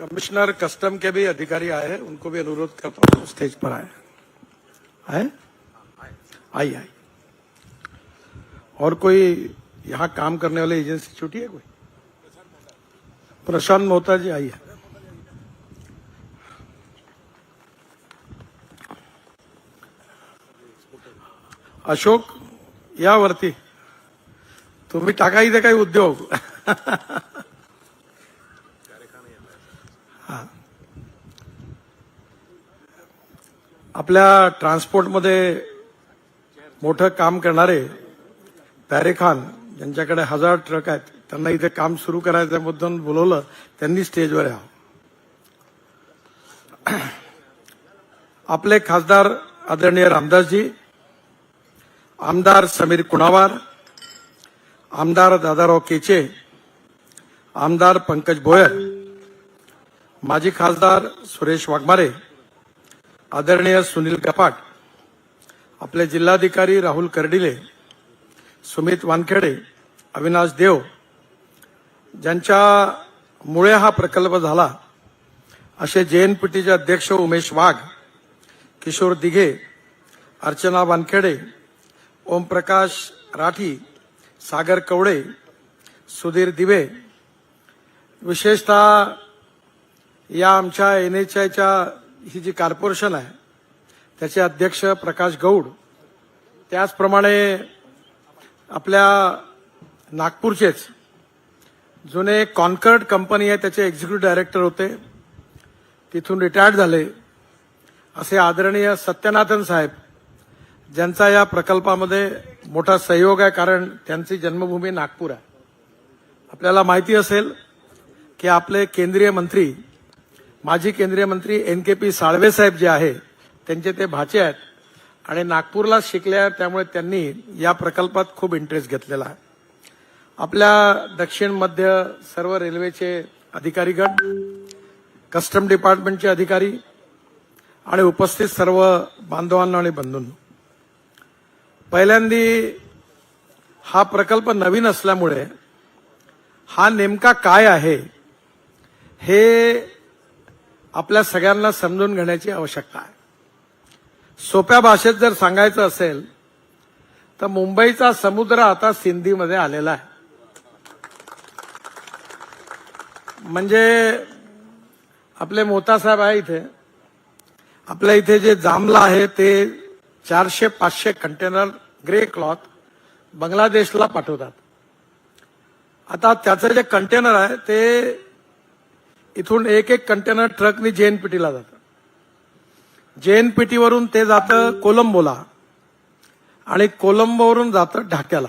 Commissioner custom के भी अधिकारी आए हैं, उनको भी अनुरोध करता हूँ, स्टेज पर आए आए? आई आई और कोई यहाँ काम करने वाले एजेंसी छुट्टी है कोई? प्रशांत मोहता जी आई है अशोक तुम्ही टाका इथे काही उद्योग। आपल्या ट्रान्सपोर्टमध्ये मोठं काम करणारे तारे खान ज्यांच्याकडे हजार ट्रक आहेत त्यांना इथे काम सुरू करायच्याबद्दल बोलवलं त्यांनी स्टेजवर या आपले खासदार आदरणीय रामदासजी आमदार समीर कुणावार आमदार दादाराव केचे आमदार पंकज भोयर माजी खासदार सुरेश वाघमारे आदरणीय सुनील कपाट आपले जिल्हाधिकारी राहुल कर्डिले सुमित वानखेडे अविनाश देव ज्यांच्यामुळे हा प्रकल्प झाला असे जेएनपीटीचे अध्यक्ष उमेश वाघ किशोर दिघे अर्चना वानखेडे ओमप्रकाश राठी सागर कवडे सुधीर दिवे विशेषतः या आमच्या एन एच आयच्या ही जी कॉर्पोरेशन आहे त्याचे अध्यक्ष प्रकाश गौड त्याचप्रमाणे आपल्या नागपूरचेच जुने कॉन्कर्ड कंपनी आहे त्याचे एक्झिक्युटिव्ह डायरेक्टर होते. तिथून रिटायर्ड झाले. असे आदरणीय सत्यनाथन साहेब ज्यांचा या प्रकल्पामध्ये मोठा सहयोग आहे कारण त्यांची जन्मभूमी नागपूर आहे. आपल्याला माहिती असेल की आपले केंद्रीय मंत्री माजी केंद्रीय मंत्री एन के पी साळवे साहेब जे आहे त्यांचे ते भाचे आहेत. आणि नागपूरला शिकले आहेत त्यामुळे त्यांनी या प्रकल्पात खूप इंटरेस्ट घेतलेला आहे. आपल्या दक्षिण मध्य सर्व रेल्वेचे अधिकारीगण कस्टम डिपार्टमेंटचे अधिकारी आणि उपस्थित सर्व बांधवांना आणि बंधूंना. पहिल्यांदी हा प्रकल्प नवीन असल्यामुळे हा नेमका काय आहे हे आपल्या सगळ्यांना समजून घेण्याची आवश्यकता आहे. सोप्या भाषेत जर सांगायचं असेल तर मुंबईचा समुद्र आता सिंधीमध्ये आलेला आहे. म्हणजे आपले मोतासाहेब आहे इथे. आपल्या इथे जे जांभला आहे ते चारशे पाचशे कंटेनर ग्रे क्लॉथ बांगलादेशला पाठवतात. आता त्याचं जे कंटेनर आहे ते इथून एक एक कंटेनर ट्रकनी जेएनपीटीला जातं. जेएनपीटीवरून ते जातं कोलंबोला आणि कोलंबोवरून जातं ढाक्याला.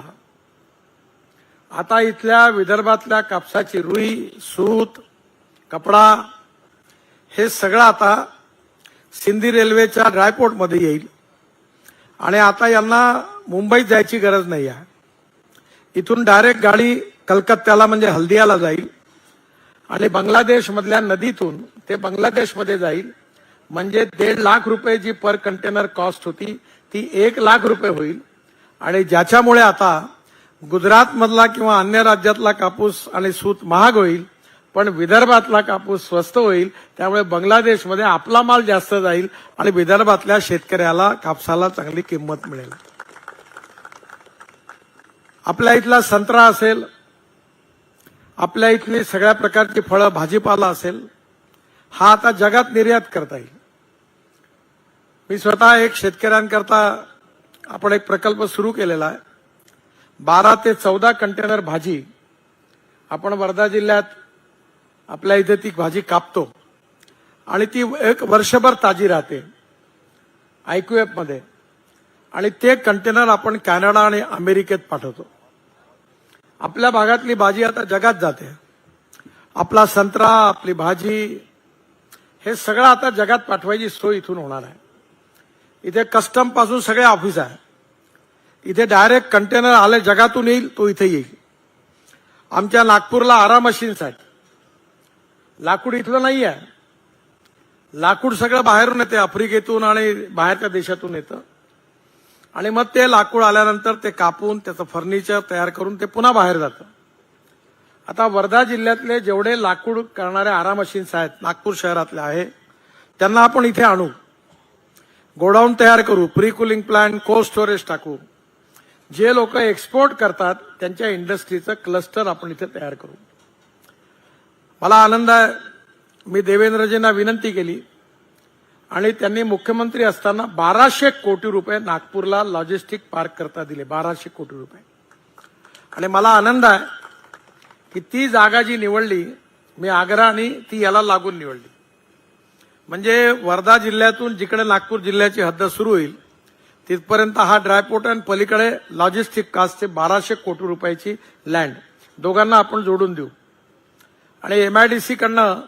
आता इथल्या विदर्भातल्या कापसाची रुई सूत कपडा हे सगळं आता सिंधी रेल्वेच्या ड्रायपोर्टमध्ये येईल. आणि आता यांना मुंबईत जायची गरज नाही आहे इथून डायरेक्ट गाडी कलकत्त्याला म्हणजे हल्दियाला जाईल. आणि बांगलादेशमधल्या नदीतून ते बांगलादेशमध्ये जाईल. म्हणजे दीड लाख रुपये जी पर कंटेनर कॉस्ट होती ती एक लाख रुपये होईल. आणि ज्याच्यामुळे आता गुजरातमधला किंवा अन्य राज्यातला कापूस आणि सूत महाग होईल पण विदर्भातला कापूस स्वस्त होईल त्यामुळे बांगलादेशमध्ये आपला माल जास्त जाईल आणि विदर्भातल्या शेतकऱ्याला कापसाला चांगली किंमत मिळेल. आपल्या इथला संत्रा असेल आपल्या इथली सगळ्या प्रकारची फळं भाजीपाला असेल हा आता जगात निर्यात करता येईल. मी स्वतः एक शेतकऱ्यांकरता आपण एक प्रकल्प सुरू केलेला आहे. बारा ते चौदा कंटेनर भाजी आपण वर्धा जिल्ह्यात आपल्या इथे ती भाजी कापतो. आणि ती एक वर्षभर ताजी राहते आयक्यूएफमध्ये आणि ते कंटेनर आपण कॅनडा आणि अमेरिकेत पाठवतो. आपल्या भागातली भाजी आता जगात जाते. आपला संत्रा आपली भाजी हे सगळं आता जगात पाठवायची सोय इथून होणार आहे. इथे कस्टमपासून सगळे ऑफिस आहे. इथे डायरेक्ट कंटेनर आले जगातून येईल तो इथे येईल. आमच्या नागपूरला आरा मशीन्स आहेत. लाकूड इथलं नाही आहे लाकूड सगळं बाहेरून येते आफ्रिकेतून आणि बाहेरच्या देशातून येतं. आणि मग ते लाकूड आल्यानंतर ते कापून त्याचं फर्निचर तयार करून ते पुन्हा बाहेर जातं. आता वर्धा जिल्ह्यातले जेवढे लाकूड करणाऱ्या आरा मशीन्स आहेत नागपूर शहरातले आहे त्यांना आपण इथे आणू. गोडाऊन तयार करू pre cooling plant cold storage टाकू. जे लोक एक्सपोर्ट करतात त्यांच्या इंडस्ट्रीचं क्लस्टर आपण इथे तयार करू. मला आनंद आहे. मी देवेंद्रजींना विनंती केली आणि त्यांनी मुख्यमंत्री असताना बाराशे कोटी रुपये नागपूरला लॉजिस्टिक पार्क करता दिले. बाराशे कोटी रुपये. आणि मला आनंद आहे की ती जागा जी निवडली मी आग्रा आणि ती याला लागून निवडली. म्हणजे वर्धा जिल्ह्यातून जिकडे नागपूर जिल्ह्याची हद्द सुरू होईल तिथपर्यंत हा ड्रायपोर्ट आणि पलीकडे लॉजिस्टिक कास्टचे बाराशे कोटी रुपयाची लँड दोघांना आपण जोडून देऊ. आणि एमआयडीसीकडनं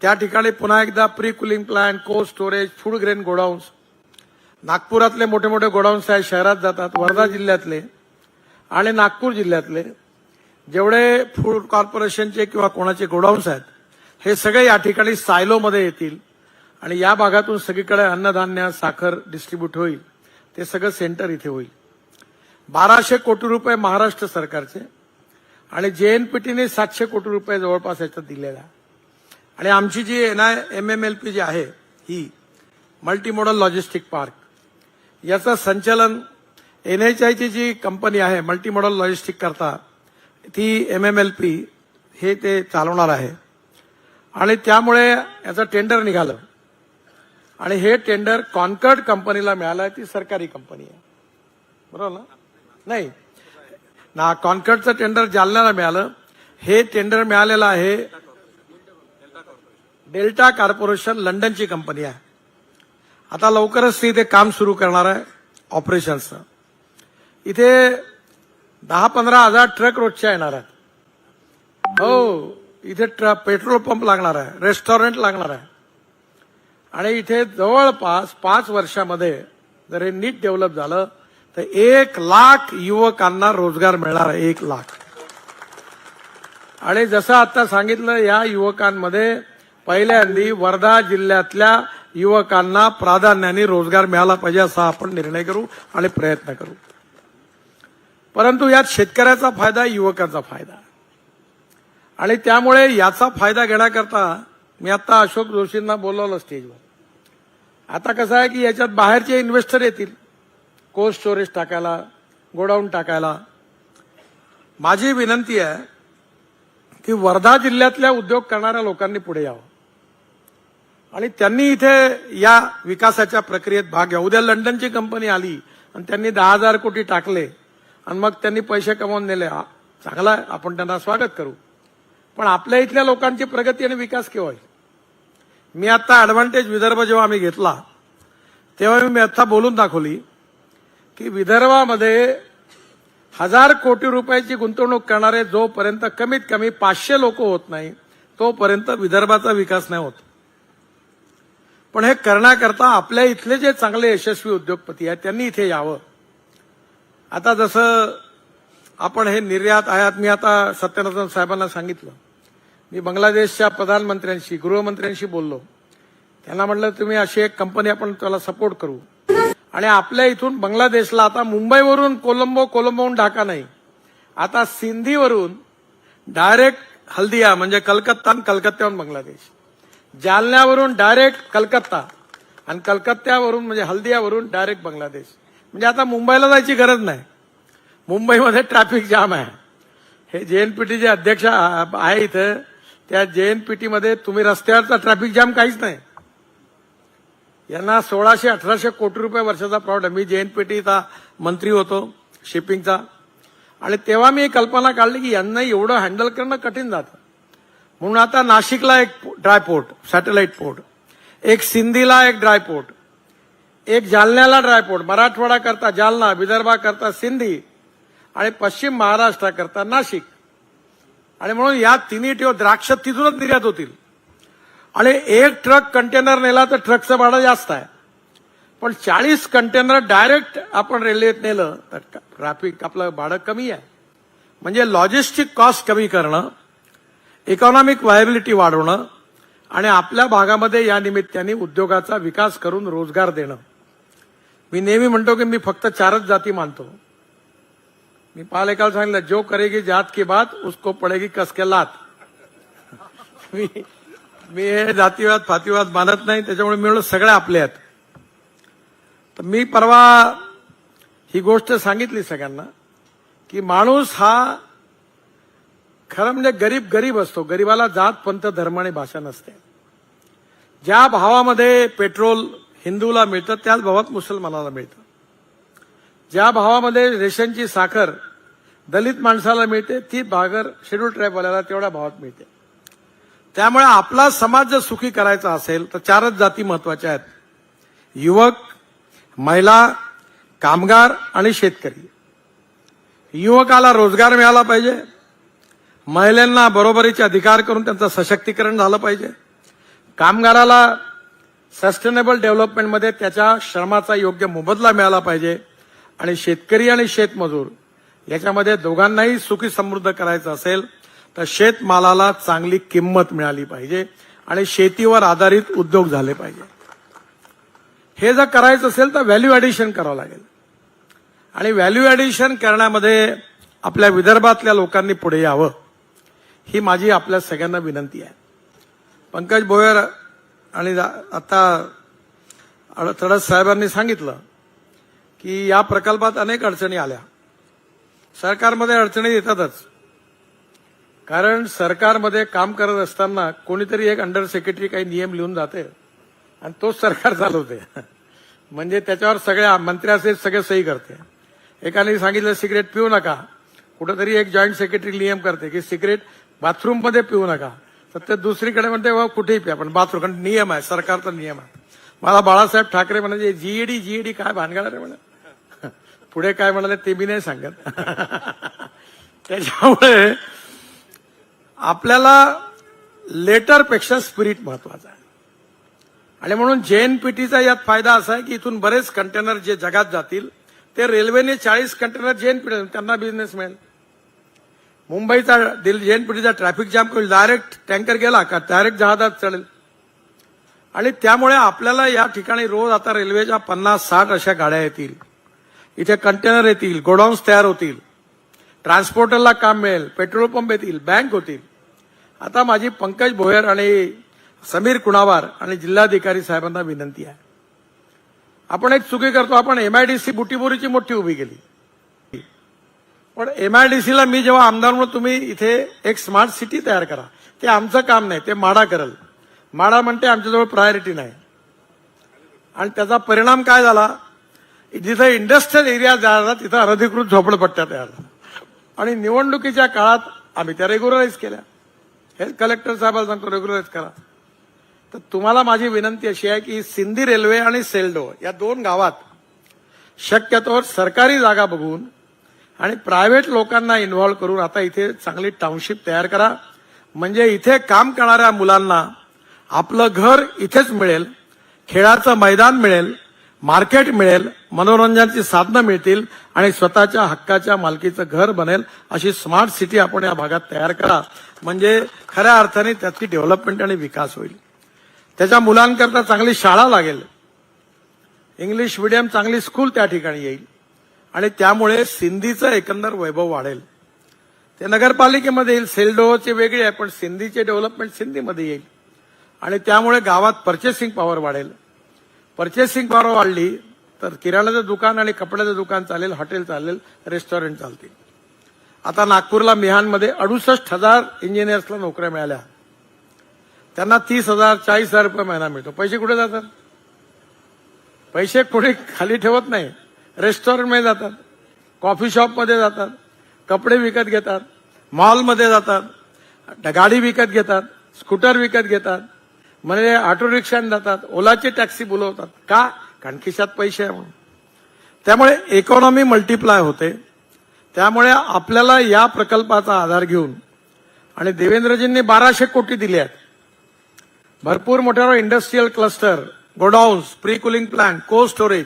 त्या ठिकाणी पुन्हा एकदा pre cooling plant cold storage food grain godowns. नागपुरातले मोठे मोठे गोडाऊन्स आहेत शहरात जातात वर्धा जिल्ह्यातले आणि नागपूर जिल्ह्यातले. जेवढे फूड कॉर्पोरेशनचे किंवा कोणाचे गोडाऊन्स आहेत हे सगळे या ठिकाणी सायलोमध्ये येतील आणि या भागातून सगळीकडे अन्नधान्य साखर डिस्ट्रीब्यूट होईल. ते सगळं सेंटर इथे होईल. बाराशे कोटी रुपये महाराष्ट्र सरकारचे आणि जेएनपीटीने सातशे कोटी रुपये जवळपास याच्यात दिलेला आणि आमची जी N I M M L P जी आहे ही मल्टी मॉडल लॉजिस्टिक पार्क याचं संचालन एन एच आयची जी कंपनी आहे मल्टी मॉडल लॉजिस्टिक करता ती एम एम एल पी हे ते चालवणार आहे. आणि त्यामुळे याचं टेंडर निघालं. आणि हे टेंडर कॉन्कर्ड कंपनीला मिळालं आहे ती सरकारी कंपनी आहे. बरोबर ना? नाही. ना कॉन्कर्डचं टेंडर जालन्याला मिळालं. हे टेंडर मिळालेलं आहे डेल्टा कॉर्पोरेशन लंडनची कंपनी आहे. आता लवकरच ती इथे काम सुरू करणार आहे ऑपरेशन्सचं. इथे दहा पंधरा हजार ट्रक रोजच्या येणार आहेत. हो इथे ट्र पेट्रोल पंप लागणार आहे रेस्टॉरंट लागणार आहे. आणि इथे जवळपास पाच वर्षामध्ये जर हे नीट डेव्हलप झालं तर एक लाख युवकांना रोजगार मिळणार आहे एक लाख. आणि जसं आता सांगितलं या युवकांमध्ये पहिल्यांदी वर्धा जिल्ह्यातल्या युवकांना प्राधान्याने रोजगार मिळाला पाहिजे असा आपण निर्णय करू आणि प्रयत्न करू. परंतु यात शेतकऱ्याचा फायदा युवकाचा फायदा. आणि त्यामुळे याचा फायदा घेण्याकरता मी आता अशोक जोशींना बोलवलं स्टेजवर. आता कसं आहे की याच्यात बाहेरचे इन्व्हेस्टर येतील. कोल्ड स्टोरेज टाकायला गोडाऊन टाकायला. माझी विनंती आहे की वर्धा जिल्ह्यातल्या उद्योग करणाऱ्या लोकांनी पुढे यावं. आणि त्यांनी इथे या विकासाच्या प्रक्रियेत भाग घ्या. उद्या लंडनची कंपनी आली आणि त्यांनी दहा हजार कोटी टाकले आणि मग त्यांनी पैसे कमावून नेले. हा, चांगला आहे. आपण त्यांना स्वागत करू. पण आपल्या इथल्या लोकांची प्रगती आणि विकास केव्हा होईल? मी आता ऍडव्हान्टेज विदर्भ जेव्हा आम्ही घेतला तेव्हा मी आता बोलून दाखवली की विदर्भामध्ये हजार कोटी रुपयाची गुंतवणूक करणारे जोपर्यंत कमीत कमी पाचशे लोक होत नाही तोपर्यंत विदर्भाचा विकास नाही होत. पण हे करण्याकरता आपल्या इथले जे चांगले यशस्वी उद्योगपती आहेत त्यांनी इथे यावं. आता जसं आपण हे निर्यात आयात मी आता सत्यनारायण साहेबांना सांगितलं. मी बांगलादेशच्या प्रधानमंत्र्यांशी गृहमंत्र्यांशी बोललो. त्यांना म्हटलं तुम्ही अशी एक कंपनी आपण त्याला सपोर्ट करू. आणि आपल्या इथून बांगलादेशला आता मुंबईवरून कोलंबो कोलंबोहून ढाका नाही. आता सिंधीवरून डायरेक्ट हल्दिया म्हणजे कलकत्ता आणि कलकत्त्याहून बांगलादेश. जालन्यावरून डायरेक्ट कलकत्ता. आणि कलकत्त्यावरून म्हणजे हल्दियावरून डायरेक्ट बांगलादेश. म्हणजे आता मुंबईला जायची गरज नाही. मुंबईमध्ये ट्रॅफिक जाम आहे. हे जे एन पी टी जे अध्यक्ष आहे इथं त्या जे एन पी टीमध्ये तुम्ही रस्त्यावरचा ट्रॅफिक जाम काहीच नाही. यांना सोळाशे अठराशे कोटी रुपये वर्षाचा प्रॉब्लेम मी जे एन पी टीचा मंत्री होतो शिपिंगचा आणि तेव्हा मी कल्पना काढली की यांना एवढं हँडल करणं कठीण जातं. म्हणून आता नाशिकला एक ड्रायपोर्ट सॅटेलाइट पोर्ट. एक सिंधीला एक ड्रायपोर्ट एक जालन्याला ड्रायपोर्ट मराठवाडा करता जालना विदर्भा करता सिंधी आणि पश्चिम महाराष्ट्राकरता नाशिक. आणि म्हणून या तिन्ही ठेव द्राक्ष तिथूनच निर्यात होतील. आणि एक ट्रक कंटेनर नेला तर ट्रकचं भाडं जास्त आहे. पण चाळीस कंटेनर डायरेक्ट आपण रेल्वेत नेलं तर ट्रॅफिक आपलं भाडं कमी आहे. म्हणजे लॉजिस्टिक कॉस्ट कमी करणं इकॉनॉमिक व्हायबिलिटी वाढवणं आणि आपल्या भागामध्ये या निमित्ताने उद्योगाचा विकास करून रोजगार देणं. मी नेहमी म्हणतो की मी फक्त चारच जाती मानतो. मी पाल एकाला सांगितलं जो करेगी जात की बात उसको पडेगी कसके लात. मी मी हे जातीवाद फातीवाद मानत नाही त्याच्यामुळे मी सगळे आपले आहेत. तर मी परवा ही गोष्ट सांगितली सगळ्यांना की माणूस हा खरं म्हणजे गरीब गरीब असतो. गरीबाला जात पंत धर्म आणि भाषा नसते. ज्या भावामध्ये पेट्रोल हिंदूला मिळतं त्याच भावात मुसलमानाला मिळतं. ज्या भावामध्ये रेशनची साखर दलित माणसाला मिळते ती भागर शेड्यूल ट्राईबवाल्याला तेवढ्या भावात मिळते. त्यामुळे आपला समाज जर सुखी करायचा असेल तर चारच जाती महत्त्वाच्या आहेत. युवक महिला कामगार आणि शेतकरी. युवकाला रोजगार मिळाला पाहिजे. महिलांना बरोबरीचे अधिकार करून त्यांचं सशक्तीकरण झालं पाहिजे. कामगाराला सस्टेनेबल डेव्हलपमेंटमध्ये त्याच्या श्रमाचा योग्य मोबदला मिळाला पाहिजे. आणि शेतकरी आणि शेतमजूर याच्यामध्ये दोघांनाही सुखी समृद्ध करायचं असेल तर शेतमालाला चांगली किंमत मिळाली पाहिजे आणि शेतीवर आधारित उद्योग झाले पाहिजे. हे जर करायचं असेल तर व्हॅल्यू ऍडिशन करावं लागेल. आणि व्हॅल्यू ऍडिशन करण्यामध्ये आपल्या विदर्भातल्या लोकांनी पुढे यावं. ही माझी आपल्या सगळ्यांना विनंती आहे. पंकज भोयर आणि जा- आता अड- साहेबांनी सांगितलं की या प्रकल्पात अनेक अडचणी आल्या. सरकारमध्ये अडचणी येतातच. कारण सरकारमध्ये काम करत असताना कोणीतरी एक अंडर सेक्रेटरी काही नियम लिहून जाते आणि तोच सरकार चालवते. म्हणजे त्याच्यावर सगळ्या मंत्री असेल सगळे सही करते. एकाने सांगितलं सिगरेट पिऊ नका. कुठंतरी एक जॉईंट सेक्रेटरी नियम करते की सिगरेट बाथरूममध्ये पिऊ नका. तर ते दुसरीकडे म्हणते "वा, कुठेही प्या. पण बाथरूम कारण नियम आहे सरकारचा नियम आहे. मला बाळासाहेब ठाकरे म्हणाले जीईडी जीईडी काय भानगड रे म्हणे? पुढे काय म्हणाले ते बी नाही सांगत. त्याच्यामुळे आपल्याला लेटरपेक्षा स्पिरिट महत्त्वाचा आहे. आणि म्हणून जेएनपीटीचा यात फायदा असा आहे की इथून बरेच कंटेनर जे जगात जातील ते रेल्वेने चाळीस कंटेनर जेएनपीटी त्यांना बिझनेस मिळेल. मुंबईचा जेएनपीटीचा ट्रॅफिक जाम होईल डायरेक्ट टँकर गेला का? डायरेक्ट जहाजात चढेल. आणि त्यामुळे आपल्याला या ठिकाणी रोज आता रेल्वेच्या पन्नास साठ अशा गाड्या येतील. इथे कंटेनर येतील गोडाऊन्स तयार होतील. ट्रान्सपोर्टरला काम मिळेल पेट्रोल पंप येतील बँक होतील. आता माझी पंकज भोयर आणि समीर कुणावार आणि जिल्हाधिकारी साहेबांना विनंती आहे. आपण एक चुकी करतो आपण एमआयडीसी बुटीबोरीची मोठी उभी केली. पण एमआयडीसीला मी जेव्हा आमदार म्हणून तुम्ही इथे एक स्मार्ट सिटी तयार करा ते आमचं काम नाही ते माडा करल. माडा म्हणते आमच्याजवळ प्रायोरिटी नाही. आणि त्याचा परिणाम काय झाला? जिथं इंडस्ट्रियल एरिया झाला तिथं अनधिकृत झोपडपट्ट्या तयार झाल्या. आणि निवडणुकीच्या काळात आम्ही त्या रेग्युलराईज केल्या. हेल्थ कलेक्टर साहेबांना सांगतो रेग्युलराईज करा. तर तुम्हाला माझी विनंती अशी आहे की सिंधी रेल्वे आणि सेल्डो या दोन गावात शक्यतोवर सरकारी जागा बघून आणि प्रायव्हेट लोकांना इन्व्हॉल्व करून आता इथे चांगली टाउनशिप तयार करा. म्हणजे इथे काम करणाऱ्या मुलांना आपलं घर इथेच मिळेल खेळाचं मैदान मिळेल मार्केट मिळेल मनोरंजनाची साधनं मिळतील आणि स्वतःच्या हक्काच्या मालकीचं घर बनेल अशी स्मार्ट सिटी आपण या भागात तयार करा. म्हणजे खऱ्या अर्थाने त्याची डेव्हलपमेंट आणि विकास होईल. त्याच्या मुलांकरता चांगली शाळा लागेल. इंग्लिश मिडियम चांगली स्कूल त्या ठिकाणी येईल. आणि त्यामुळे सिंधीचं एकंदर वैभव वाढेल. ते नगरपालिकेमध्ये येईल सेल्डोचे वेगळे आहे पण सिंधीचे डेव्हलपमेंट सिंधीमध्ये येईल. आणि त्यामुळे गावात पर्चेसिंग पॉवर वाढेल. पर्चेसिंग पॉवर वाढली तर किराणाचं दुकान आणि कपड्याचं दुकान चालेल हॉटेल चालेल रेस्टॉरंट चालतील. आता नागपूरला मिहानमध्ये अडुसष्ट हजार इंजिनियर्सला नोकऱ्या मिळाल्या. त्यांना तीस हजार चाळीस हजार रुपये महिना मिळतो. पैसे कुठे जातात? पैसे कुठे खाली ठेवत नाही. रेस्टॉरंटमध्ये जातात कॉफी शॉपमध्ये जातात कपडे विकत घेतात मॉलमध्ये जातात गाडी विकत घेतात स्कूटर विकत घेतात म्हणजे ऑटो रिक्षाने जातात ओलाची टॅक्सी बोलवतात. का? कारण खिशात पैसे आहे म्हणून. त्यामुळे इकॉनॉमी मल्टिप्लाय होते. त्यामुळे आपल्याला या प्रकल्पाचा आधार घेऊन आणि देवेंद्रजींनी बाराशे कोटी दिले आहेत. भरपूर मोठ्या industrial cluster godowns pre cooling plant cold storage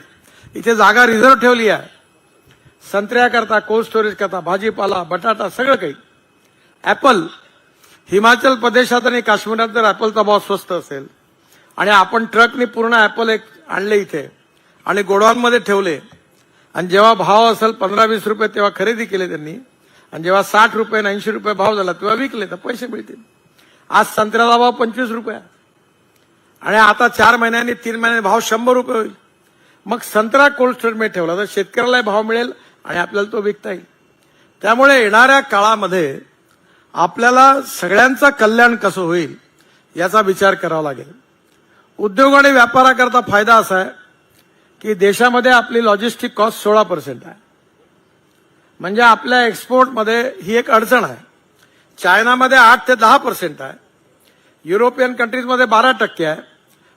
इथे जागा रिझर्व्ह ठेवली आहे. संत्र्याकरता कोल्ड स्टोरेज करता भाजीपाला बटाटा सगळं काही. ऍपल हिमाचल प्रदेशात आणि काश्मीरात जर ऍपलचा भाव स्वस्त असेल आणि आपण ट्रकने पूर्ण ऍपल एक आणले इथे आणि गोडाऊनमध्ये ठेवले आणि जेव्हा भाव असेल पंधरा वीस रुपये तेव्हा खरेदी केले त्यांनी आणि जेव्हा साठ रुपये ऐंशी रुपये भाव झाला तेव्हा विकले तर पैसे मिळतील. आज संत्र्याला भाव पंचवीस रुपये आहे. आणि आता चार महिन्यांनी तीन महिन्यांनी भाव शंभर रुपये होईल. मग संत्रा कोल्ड स्टोरेजमध्ये ठेवला तर शेतकऱ्याला भाव मिळेल आणि आपल्याला तो विकता येईल. त्यामुळे येणाऱ्या काळामध्ये आपल्याला सगळ्यांचं कल्याण कसं होईल याचा विचार करावा लागेल. उद्योग आणि व्यापाराकरता फायदा असा आहे की देशामध्ये आपली लॉजिस्टिक कॉस्ट सोळा पर्सेंट आहे. म्हणजे आपल्या एक्सपोर्टमध्ये ही एक अडचण आहे. चायनामध्ये आठ ते दहा पर्सेंट आहे. युरोपियन कंट्रीजमध्ये बारा टक्के आहे.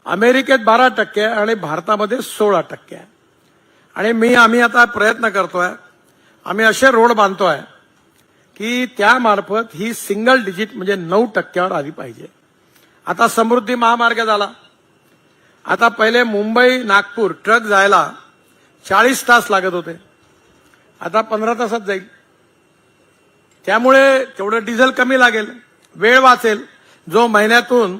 अमेरिकेत बारा टक्के आहे आणि भारतामध्ये सोळा टक्के. आहे आणि मी आम्ही आता प्रयत्न करतोय आम्ही असे रोड बांधतोय की त्यामार्फत ही सिंगल डिजिट म्हणजे नऊ टक्क्यावर आली पाहिजे. आता समृद्धी महामार्ग झाला. आता पहिले मुंबई नागपूर ट्रक जायला चाळीस तास लागत होते. आता पंधरा तासात जाईल. त्यामुळे तेवढं डिझेल कमी लागेल वेळ वाचेल. जो महिन्यातून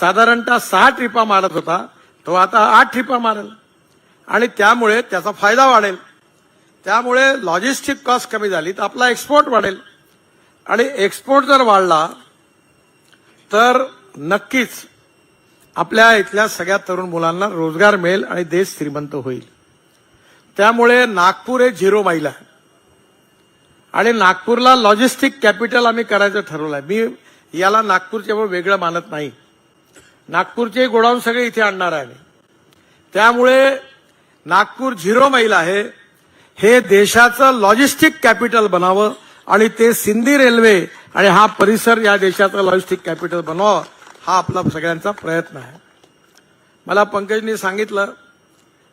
साधारणतः सहा ट्रिपा मारत होता तो आता आठ ट्रिपा मारेल. आणि त्यामुळे त्याचा फायदा वाढेल. त्यामुळे लॉजिस्टिक कॉस्ट कमी झाली तर आपला एक्सपोर्ट वाढेल. आणि एक्सपोर्ट जर वाढला तर नक्कीच आपल्या इथल्या सगळ्या तरुण मुलांना रोजगार मिळेल आणि देश श्रीमंत होईल. त्यामुळे नागपूर हे झिरो माईल आहे. आणि नागपूरला लॉजिस्टिक कॅपिटल आम्ही करायचं ठरवलं आहे मी याला नागपूरच्या वेगळं मानत नाही. नागपूरचे गोडाऊन सगळे इथे आणणार आहे आम्ही. त्यामुळे नागपूर झिरो मैल आहे. हे देशाचं लॉजिस्टिक कॅपिटल बनावं आणि ते सिंधी रेल्वे आणि हा परिसर या देशाचं लॉजिस्टिक कॅपिटल बनवावं हा आपला सगळ्यांचा प्रयत्न आहे. मला पंकजनी सांगितलं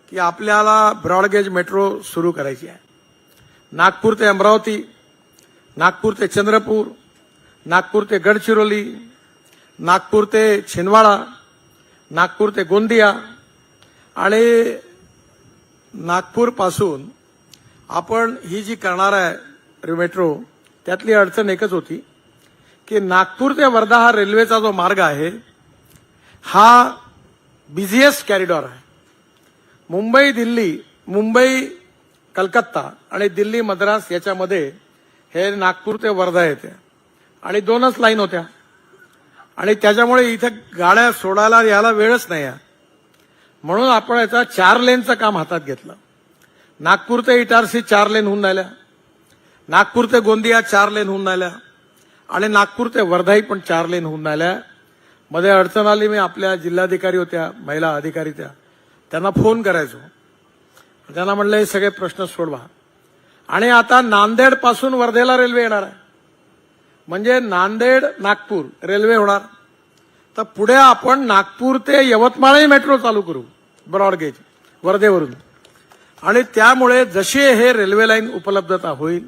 की आपल्याला ब्रॉडगेज मेट्रो सुरू करायची आहे. नागपूर ते अमरावती नागपूर ते चंद्रपूर नागपूर ते गडचिरोली नागपूर ते छिंदवाडा नागपूर ते गोंदिया आणि नागपूरपासून आपण ही जी करणार आहे मेट्रो त्यातली अडचण एकच होती की नागपूर ते वर्धा हा रेल्वेचा जो मार्ग आहे हा बिझिएस्ट कॅरिडॉर आहे. मुंबई दिल्ली मुंबई कलकत्ता आणि दिल्ली मद्रास याच्यामध्ये हे नागपूर ते वर्धा येते. आणि दोनच लाईन होत्या. आणि त्याच्यामुळे इथं गाड्या सोडायला यायला वेळच नाही आहे. म्हणून आपण याचा चार लेनचं काम हातात घेतलं. नागपूर ते इटारसी चार लेन होऊन राहिल्या. नागपूर ते गोंदिया चार लेन होऊन राहिल्या. आणि नागपूर ते वर्धाही पण चार लेन होऊन राहिल्या. मध्ये अडचण आली मी आपल्या जिल्हाधिकारी होत्या महिला अधिकारी त्या त्यांना फोन करायचो. त्यांना म्हणलं हे सगळे प्रश्न सोडवा. आणि आता नांदेडपासून वर्धेला रेल्वे येणार आहे. म्हणजे नांदेड नागपूर रेल्वे होणार. तर पुढे आपण नागपूर ते यवतमाळही मेट्रो चालू करू ब्रॉडगेज वर्धेवरून. आणि त्यामुळे जशी हे रेल्वे लाईन उपलब्धता होईल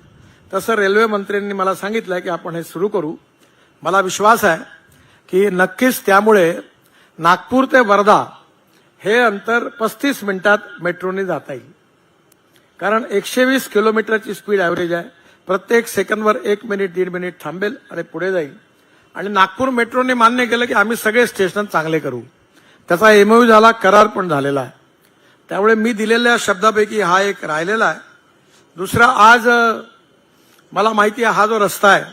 तसं रेल्वे मंत्र्यांनी मला सांगितलं की आपण हे सुरू करू. मला विश्वास आहे की नक्कीच त्यामुळे नागपूर ते वर्धा हे अंतर पस्तीस मिनिटात मेट्रोने जाता येईल. कारण एकशे वीस किलोमीटरची स्पीड ॲव्हरेज आहे. प्रत्येक सेकंदवर एक मिनिट दीड मिनिट थांबेल आणि पुढे जाईल. आणि नागपूर मेट्रोने मान्य केलं की आम्ही सगळे स्टेशन चांगले करू. त्याचा एमओयू झाला करार पण झालेला आहे. त्यामुळे मी दिलेल्या शब्दापैकी हा एक राहिलेला आहे. दुसरा आज मला माहिती आहे हा जो रस्ता आहे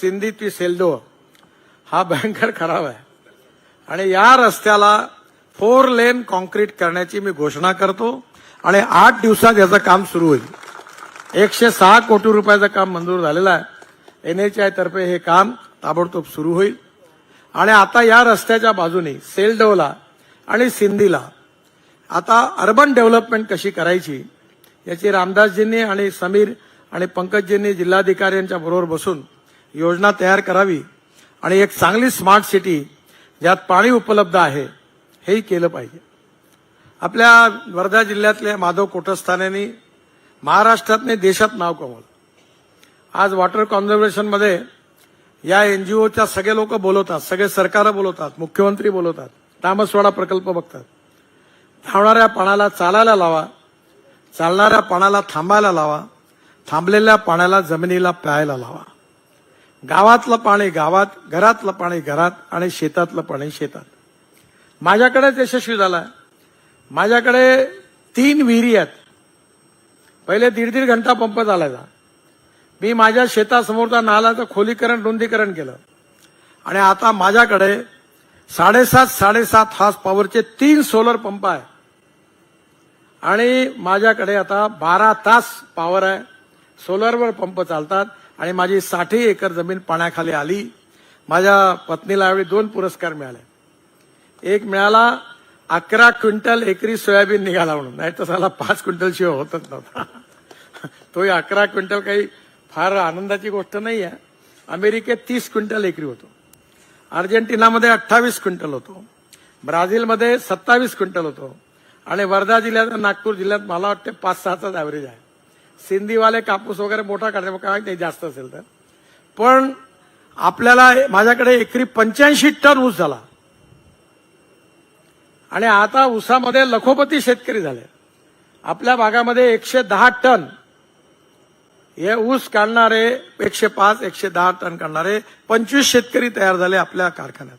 सिंधी ती सेल्दो हा भयंकर खराब आहे. आणि या रस्त्याला फोर लेन कॉन्क्रीट करण्याची मी घोषणा करतो आणि आठ दिवसात याचं काम सुरू होईल. एकशे सहा कोटी रुपयाचं काम मंजूर झालेलं आहे. एन एच आयतर्फे हे काम ताबडतोब सुरू होईल. आणि आता या रस्त्याच्या बाजूने सेलडवला आणि सिंधीला आता अर्बन डेव्हलपमेंट कशी करायची याची रामदासजींनी आणि समीर आणि पंकजजींनी जिल्हाधिकाऱ्यांच्या बरोबर बसून योजना तयार करावी आणि एक चांगली स्मार्ट सिटी ज्यात पाणी उपलब्ध आहे हेही केलं पाहिजे. आपल्या वर्धा जिल्ह्यातल्या माधव कोटस्थानेनी महाराष्ट्रातने देशात नाव कमवलं. आज वॉटर कॉन्झर्वेशनमध्ये या एनजीओच्या सगळे लोक बोलवतात सगळे सरकार बोलवतात मुख्यमंत्री बोलवतात तामसवाडा प्रकल्प बघतात. धावणाऱ्या पाण्याला चालायला लावा चालणाऱ्या पाण्याला थांबायला लावा थांबलेल्या पाण्याला जमिनीला प्यायला लावा. गावातलं पाणी गावात घरातलं पाणी घरात आणि शेतातलं पाणी शेतात. माझ्याकडेच यशस्वी झाला माझ्याकडे तीन विहिरी आहेत. पहिले दीड दीड घंटा पंप चालायचा. मी माझ्या शेतासमोरचा नालाचं खोलीकरण रुंदीकरण केलं. आणि आता माझ्याकडे साडेसात साडेसात हास पॉवरचे तीन सोलर पंप आहे. आणि माझ्याकडे आता बारा तास पॉवर आहे. सोलरवर पंप चालतात. आणि माझी साठी एकर जमीन पाण्याखाली आली. माझ्या पत्नीला यावेळी दोन पुरस्कार मिळाले. एक मिळाला अकरा क्विंटल एकरी सोयाबीन निघाला म्हणून. नाही तर त्याला पाच क्विंटल शिवाय होतच नव्हता. तोही अकरा क्विंटल काही फार आनंदाची गोष्ट नाही आहे अमेरिकेत तीस क्विंटल एकरी होतो. अर्जेंटिनामध्ये अठ्ठावीस क्विंटल होतो. ब्राझीलमध्ये सत्तावीस क्विंटल होतो. आणि वर्धा जिल्ह्यात नागपूर जिल्ह्यात मला वाटते पाच सहाचाच ॲव्हरेज आहे. सिंधीवाले कापूस वगैरे मोठा काढते काय नाही जास्त असेल तर. पण आपल्याला माझ्याकडे एकरी पंच्याऐंशी टन ऊस झाला. आणि आता ऊसामध्ये लखोपती शेतकरी झाले. आपल्या भागामध्ये एकशे दहा टन हे ऊस काढणारे एकशे पाच एकशे दहा टन काढणारे पंचवीस शेतकरी तयार झाले आपल्या कारखान्यात.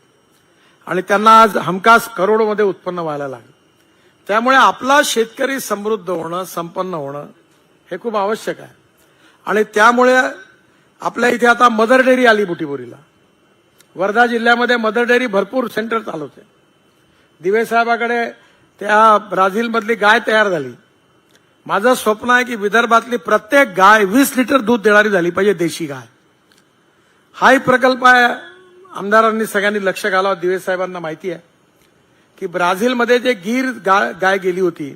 आणि त्यांना आज हमखास करोडमध्ये उत्पन्न व्हायला लागलं. त्यामुळे आपला शेतकरी समृद्ध होणं संपन्न होणं हे खूप आवश्यक आहे. आणि त्यामुळे आपल्या इथे आता मदर डेअरी आली बुटीबोरीला. वर्धा जिल्ह्यामध्ये मदर डेअरी भरपूर सेंटर चालवते. दिवे साहेबाकडे त्या ब्राझीलमधली गाय तयार झाली. माझं स्वप्न आहे की विदर्भातली प्रत्येक गाय वीस लिटर दूध देणारी झाली पाहिजे देशी गाय. हाही प्रकल्प आहे. आमदारांनी सगळ्यांनी लक्ष घालावं. दिवे साहेबांना माहिती आहे की ब्राझीलमध्ये जे गीर गाय गाय गेली होती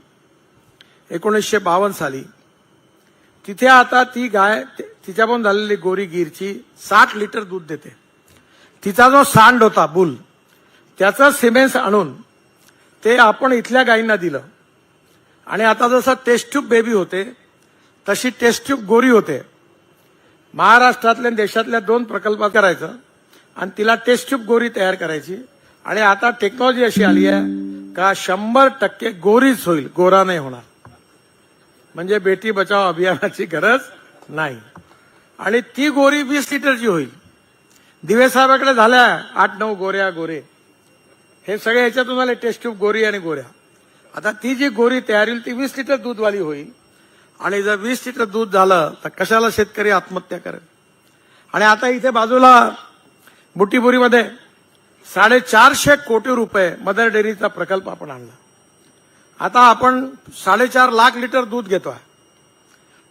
एकोणीसशे बावन्न साली तिथे आता ती गाय तिच्यापासून झालेली गोरी गीरची साठ लिटर दूध देते. तिचा जो सांड होता बुल त्याचं सिमेंट आणून ते आपण इथल्या गायींना दिलं. आणि आता जसं टेस्ट ट्यूब बेबी होते तशी टेस्ट ट्यूब गोरी होते. महाराष्ट्रातल्या देशातल्या दोन प्रकल्पात करायचं आणि तिला टेस्ट ट्यूब गोरी तयार करायची. आणि आता टेक्नॉलॉजी अशी आली आहे का शंभर टक्के गोरीच होईल गोरा नाही होणार. म्हणजे बेटी बचाव अभियानाची गरज नाही. आणि ती गोरी वीस लिटरची होईल. दिवे साहेबाकडे झाल्या आठ नऊ गोऱ्या गोरे. हे सगळे ह्याच्यातून आले टेस्ट ट्यूब गोरी आणि गोऱ्या. आता ती जी गोरी तयार होईल ती वीस लिटर दूधवाली होईल. आणि जर वीस लिटर दूध झालं तर कशाला शेतकरी आत्महत्या करेल? आणि आता इथे बाजूला बुटीबुरीमध्ये साडेचारशे कोटी रुपये मदर डेअरीचा प्रकल्प आपण आणला. आता आपण साडेचार लाख लिटर दूध घेतोय.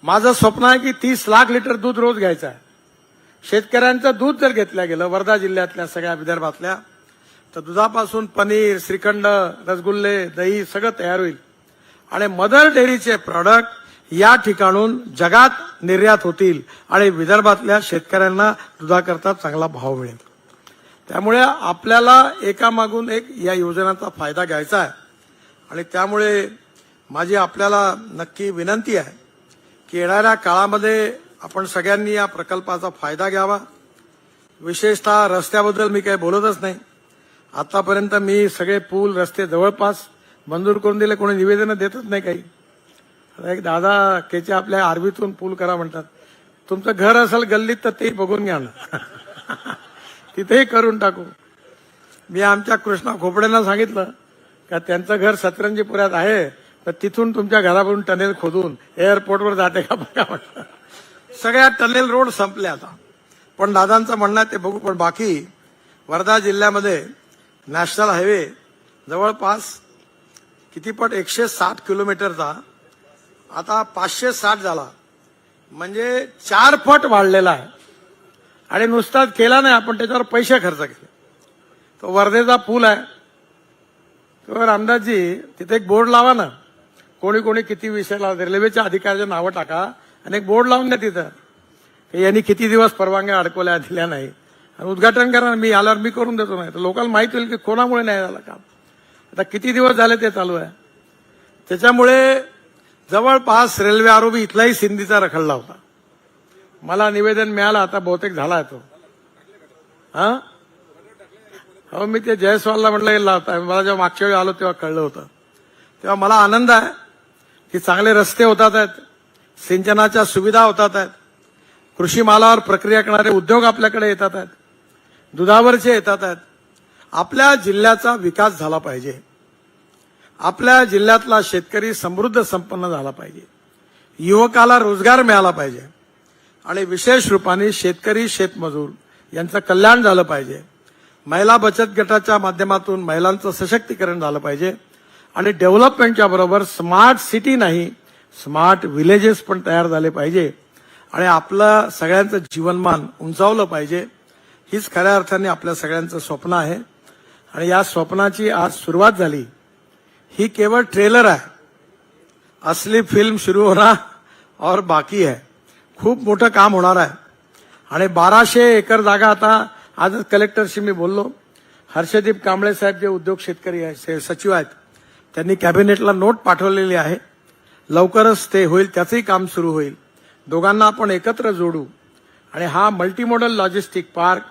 माझं स्वप्न आहे की तीस लाख लिटर दूध रोज घ्यायचं आहे. शेतकऱ्यांचं दूध जर घेतलं गेलं वर्धा जिल्ह्यातल्या सगळ्या विदर्भातल्या तर दुधापासून पनीर श्रीखंड रसगुल्ले दही सगळं तयार होईल. आणि मदर डेअरीचे प्रॉडक्ट या ठिकाणून जगात निर्यात होतील आणि विदर्भातल्या शेतकऱ्यांना दुधाकरता चांगला भाव मिळेल. त्यामुळे आपल्याला एकामागून एक या योजनांचा फायदा घ्यायचा आहे. आणि त्यामुळे माझी आपल्याला नक्की विनंती आहे की येणाऱ्या काळामध्ये आपण सगळ्यांनी या प्रकल्पाचा फायदा घ्यावा. विशेषतः रस्त्याबद्दल मी काही बोलतच नाही. आतापर्यंत मी सगळे पूल रस्ते जवळपास मंजूर करून दिले. कोणी निवेदनं देतच नाही काही. आता एक दादा केचे आपल्या आरवीतून पूल करा म्हणतात. तुमचं घर असेल गल्लीत तर ते बघून घ्या ना. तिथेही करून टाकू. मी आमच्या कृष्णा खोपड्यांना सांगितलं का त्यांचं घर सतरंजीपुऱ्यात आहे तर तिथून तुमच्या घरावरून टनेल खोदून एअरपोर्टवर जाते का बघा म्हटलं सगळ्या टनेल रोड संपले आता. पण दादांचं म्हणणं आहे ते बघू पण बाकी वर्धा जिल्ह्यामध्ये नॅशनल हायवे जवळपास कितीपट? एकशे साठ किलोमीटरचा. आता पाचशे साठ झाला. म्हणजे चार पट वाढलेला आहे. आणि नुसताच केला नाही आपण त्याच्यावर पैसे खर्च केले. तो वर्धेचा पूल आहे. तर रामदासजी तिथे एक बोर्ड लावा ना. कोणी कोणी किती विषय लावते रेल्वेच्या अधिकाऱ्याचे नावं टाका. आणि एक बोर्ड लावून द्या तिथं. की यांनी किती दिवस परवानग्या अडकवल्या दिल्या नाही. आणि उद्घाटन करा मी आल्यावर मी करून देतो नाही. तर लोकांना माहिती होईल की कोणामुळे नाही झालं काम. आता किती दिवस झाले ते चालू आहे? त्याच्यामुळे जवळपास रेल्वे आरोपी इथलाही सिंधीचा रखडला होता. मला निवेदन मिळालं आता बहुतेक झाला तो. हा? हो मी ते जयस्वालला म्हटलं गेला होता मला जेव्हा मागच्या वेळी आलो तेव्हा कळलं होतं. तेव्हा मला आनंद आहे की चांगले रस्ते होतात आहेत सिंचनाच्या सुविधा होतात आहेत कृषी मालावर प्रक्रिया करणारे उद्योग आपल्याकडे येतात आहेत. दुधावरचे येतात आहेत. आपल्या जिल्ह्याचा विकास झाला पाहिजे. आपल्या जिल्ह्यातला शेतकरी समृद्ध संपन्न झाला पाहिजे. युवकाला रोजगार मिळाला पाहिजे. आणि विशेष रूपाने शेतकरी शेतमजूर यांचं कल्याण झालं पाहिजे. महिला बचत गटाच्या माध्यमातून महिलांचं सशक्तीकरण झालं पाहिजे. आणि डेव्हलपमेंटच्या बरोबर स्मार्ट सिटी नाही स्मार्ट विलेजेस पण तयार झाले पाहिजे. आणि आपलं सगळ्यांचं जीवनमान उंचावलं पाहिजे. हीच खऱ्या अर्थाने आपल्या सगळ्यांचं स्वप्न आहे. आणि या स्वप्नाची आज सुरुवात झाली. ही केवळ ट्रेलर आहे. असली फिल्म सुरू होणार और बाकी आहे. खूप मोठं काम होणार आहे. आणि बाराशे एकर जागा आता आजच कलेक्टरशी मी बोललो. हर्षदीप कांबळे साहेब जे उद्योग शेतकरी आहे सचिव आहेत त्यांनी कॅबिनेटला नोट पाठवलेली आहे. लवकरच ते होईल त्याचंही काम सुरू होईल. दोघांना आपण एकत्र जोडू. आणि हा मल्टीमॉडल लॉजिस्टिक पार्क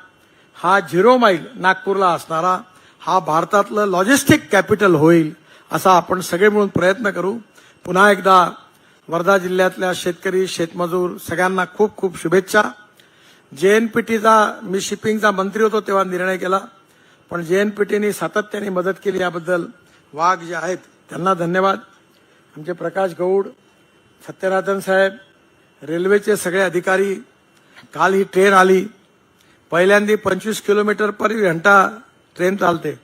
हा झिरो माईल नागपूरला असणारा हा भारतातलं लॉजिस्टिक कॅपिटल होईल असा आपण सगळे मिळून प्रयत्न करू. पुन्हा एकदा वर्धा जिल्ह्यातल्या शेतकरी शेतमजूर सगळ्यांना खूप खूप शुभेच्छा. जेएनपीटीचा मी शिपिंगचा मंत्री होतो तेव्हा निर्णय केला. पण जेएनपीटीने सातत्याने मदत केली याबद्दल वाघ जे आहेत त्यांना धन्यवाद. आमचे प्रकाश गौड सत्यनाथन साहेब रेल्वेचे सगळे अधिकारी काल ही ट्रेन आली. पहिल्यांदा पंचवीस किलोमीटर पर घंटा ट्रेन चालते.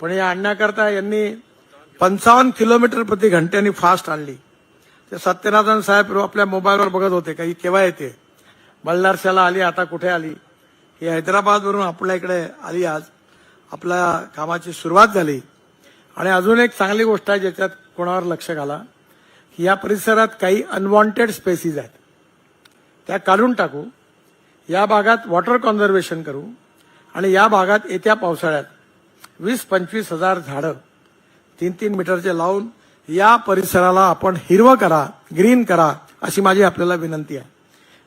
पण या आणण्याकरता यांनी पंचावन्न किलोमीटर प्रति घंट्यानी फास्ट आणली. ते सत्यनाथन साहेब आपल्या मोबाईलवर बघत होते काही केव्हा येते? बल्लारशाला आली आता कुठे आली? ही हैदराबादवरून आपल्या इकडे आली आज. आपल्या कामाची सुरुवात झाली. आणि अजून एक चांगली गोष्ट आहे ज्याच्यात कोणावर लक्ष घाला की या परिसरात काही अनवॉन्टेड स्पेसीज आहेत. त्या काढून टाकू. या भागात वॉटर कॉन्झर्वेशन करू आणि या भागात येत्या पावसाळ्यात वीस पंचवीस हजार झाडं तीन तीन मीटरचे लावून या परिसराला आपण हिरवं करा ग्रीन करा अशी माझी आपल्याला विनंती आहे.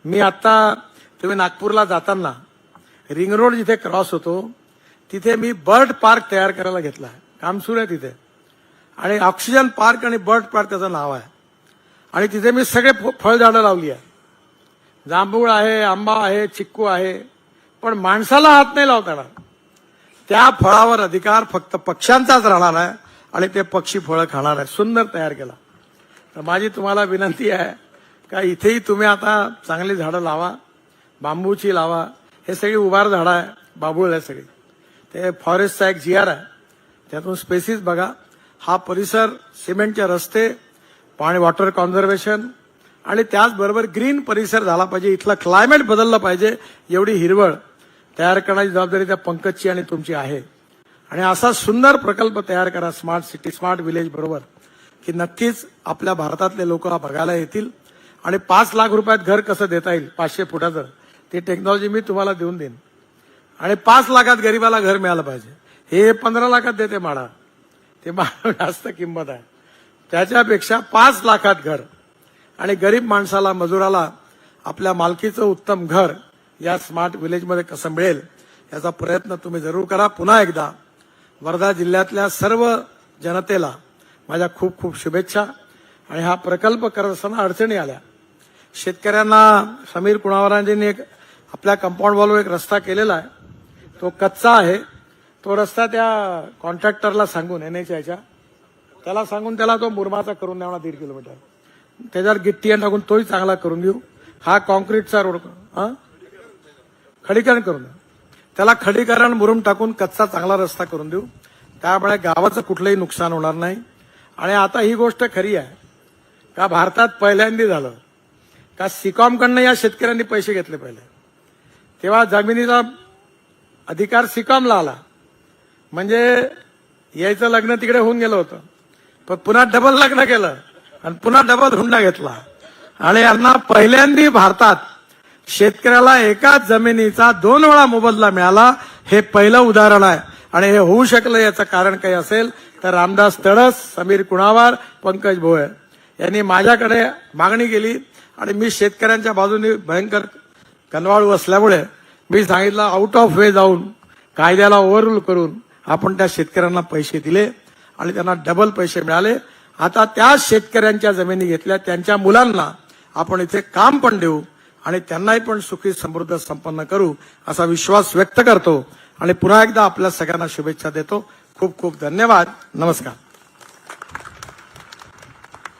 मी आत्ता तुम्ही नागपूरला जाताना रिंग रोड जिथे क्रॉस होतो तिथे मी बर्ड पार्क तयार करायला घेतला आहे. काम सुरू आहे तिथे. आणि ऑक्सिजन पार्क आणि बर्ड पार्क त्याचं नाव आहे. आणि तिथे मी सगळे फ- फळझाडं लावली आहे जांभूळ आहे आंबा आहे चिक्कू आहे. पण माणसाला हात नाही लावता येणार त्या फळावर अधिकार फक्त पक्ष्यांचाच राहणार आहे आणि ते पक्षी फळं खाणार आहे. सुंदर तयार केला. तर माझी तुम्हाला विनंती आहे का इथेही तुम्ही आता चांगली झाडं लावा बांबूची लावा. हे सगळी उभार झाडं आहे बाबूळ आहे सगळी. ते फॉरेस्टचा एक जी आर आहे. त्यातून स्पेसिस बघा. हा परिसर सिमेंटचे रस्ते पाणी वॉटर कॉन्झर्वेशन आणि त्याचबरोबर ग्रीन परिसर झाला पाहिजे. इथला क्लायमेट बदललं पाहिजे एवढी हिरवळ तयार करण्याची जबाबदारी त्या पंकजची आणि तुमची आहे. आणि असा सुंदर प्रकल्प तयार करा स्मार्ट सिटी स्मार्ट विलेज बरोबर की नक्कीच आपल्या भारतातले लोक बघायला येतील. आणि पाच लाख रुपयात घर कसं देता येईल पाचशे फुटाचं ते टेक्नॉलॉजी मी तुम्हाला देऊन देईन. आणि पाच लाखात गरीबाला घर मिळालं पाहिजे. हे पंधरा लाखात देते माडा. ते माडा जास्त किंमत आहे. त्याच्यापेक्षा पाच लाखात घर. आणि गरीब माणसाला मजुराला आपल्या मालकीचं उत्तम घर या स्मार्ट विलेजमध्ये कसं मिळेल याचा प्रयत्न तुम्ही जरूर करा. पुन्हा एकदा वर्धा जिल्ह्यातल्या सर्व जनतेला माझ्या खूप खूप शुभेच्छा. आणि हा प्रकल्प करत असताना अडचणी आल्या. शेतकऱ्यांना समीर कुणावरांजींनी एक आपल्या कंपाऊंड वॉलवर एक रस्ता केलेला आहे. तो कच्चा आहे. तो रस्ता त्या कॉन्ट्रॅक्टरला सांगून एन एच आयच्या त्याला सांगून त्याला तो मुरमाचा करून द्यावा दीड किलोमीटर. त्याच्यावर गिट्टी टाकून तोही चांगला करून घेऊ. हा कॉन्क्रीटचा रोड हा? खडीकरण करून त्याला खडीकरण मुरुम टाकून कच्चा चांगला रस्ता करून देऊ. त्यामुळे गावाचं कुठलंही नुकसान होणार नाही. आणि आता ही गोष्ट खरी आहे. का भारतात पहिल्यांदा झालं. का सिकॉमकडनं या शेतकऱ्यांनी पैसे घेतले पहिले. तेव्हा जमिनीचा अधिकार सिकॉमला आला. म्हणजे यायचं लग्न तिकडे होऊन गेलं होतं. पण पुन्हा डबल लग्न केलं. आणि पुन्हा डबल हुंडा घेतला. आणि यांना पहिल्यांदा भारतात शेतकऱ्याला एकाच जमिनीचा दोन वेळा मोबदला मिळाला हे पहिलं उदाहरण आहे. आणि हे होऊ शकलं याचं कारण काही असेल तर रामदास तडस समीर कुणावार पंकज भोयर यांनी माझ्याकडे मागणी केली. आणि मी शेतकऱ्यांच्या बाजूने भयंकर कनवाळू असल्यामुळे मी सांगितलं आउट ऑफ वे जाऊन कायद्याला ओव्हररूल करून आपण त्या शेतकऱ्यांना पैसे दिले आणि त्यांना डबल पैसे मिळाले. आता त्या शेतकऱ्यांच्या जमिनी घेतल्या त्यांच्या मुलांना आपण इथे काम पण देऊ आणि त्यांनाही पण सुखी समृद्ध संपन्न करू असा विश्वास व्यक्त करतो. आणि पुन्हा एकदा आपल्या सगळ्यांना शुभेच्छा देतो. खूप खूप धन्यवाद. नमस्कार.